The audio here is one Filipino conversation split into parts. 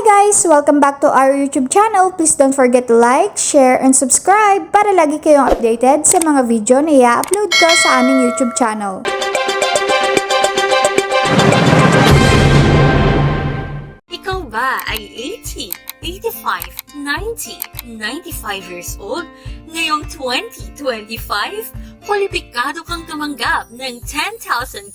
guys! Welcome back to our YouTube channel. Please don't forget to like, share, and subscribe para lagi kayong updated sa mga video na i-upload ko sa aming YouTube channel. Ikaw ba ay 80, 85, 90, 95 years old? Ngayong 2025, kwalipikado kang tumanggap ng 10,000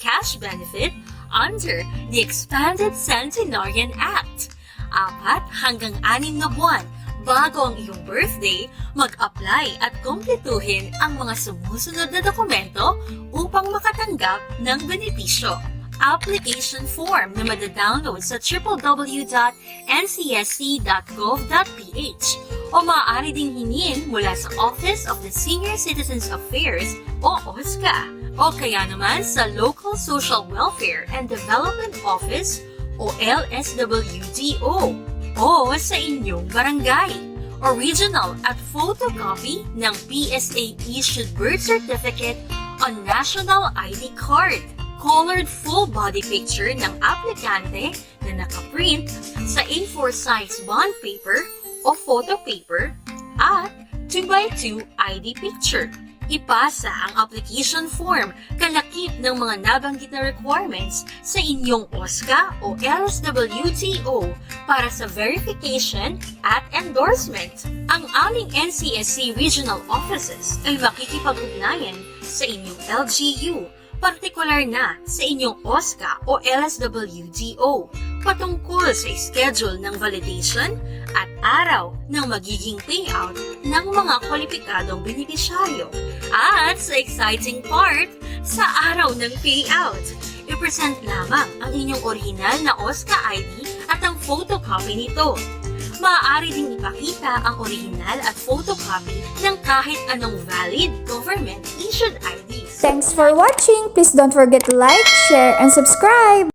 cash benefit under the Expanded Centenarian Act. Apat hanggang anim na buwan bago ang iyong birthday, mag-apply at kumpletuhin ang mga sumusunod na dokumento upang makatanggap ng benepisyo. Application form na madadownload sa www.ncsc.gov.ph o maaari ding hingin mula sa Office of the Senior Citizens Affairs o OSCA o kaya naman sa Local Social Welfare and Development Office o LSWDO o sa inyong barangay original at photocopy ng PSA issued birth certificate on national ID card colored full body picture ng aplikante na nakaprint sa A4 size bond paper o photo paper at 2x2 ID picture. Ipasa ang application form kalakip ng mga nabanggit na requirements sa inyong OSCA o LSWTO para sa verification at endorsement. Ang aming NCSC regional offices ay makikipag-ugnayan sa inyong LGU partikular na sa inyong OSCA o LSWDO patungkol sa schedule ng validation at araw ng magiging payout ng mga kwalipikadong benepisyaryo. At sa exciting part, sa araw ng payout, i-present lamang ang inyong original na OSCA ID at ang photocopy nito. Maaari ding ipakita ang original at photocopy ng kahit anong valid government-issued IDs. Thanks for watching! Please don't forget to like, share, and subscribe!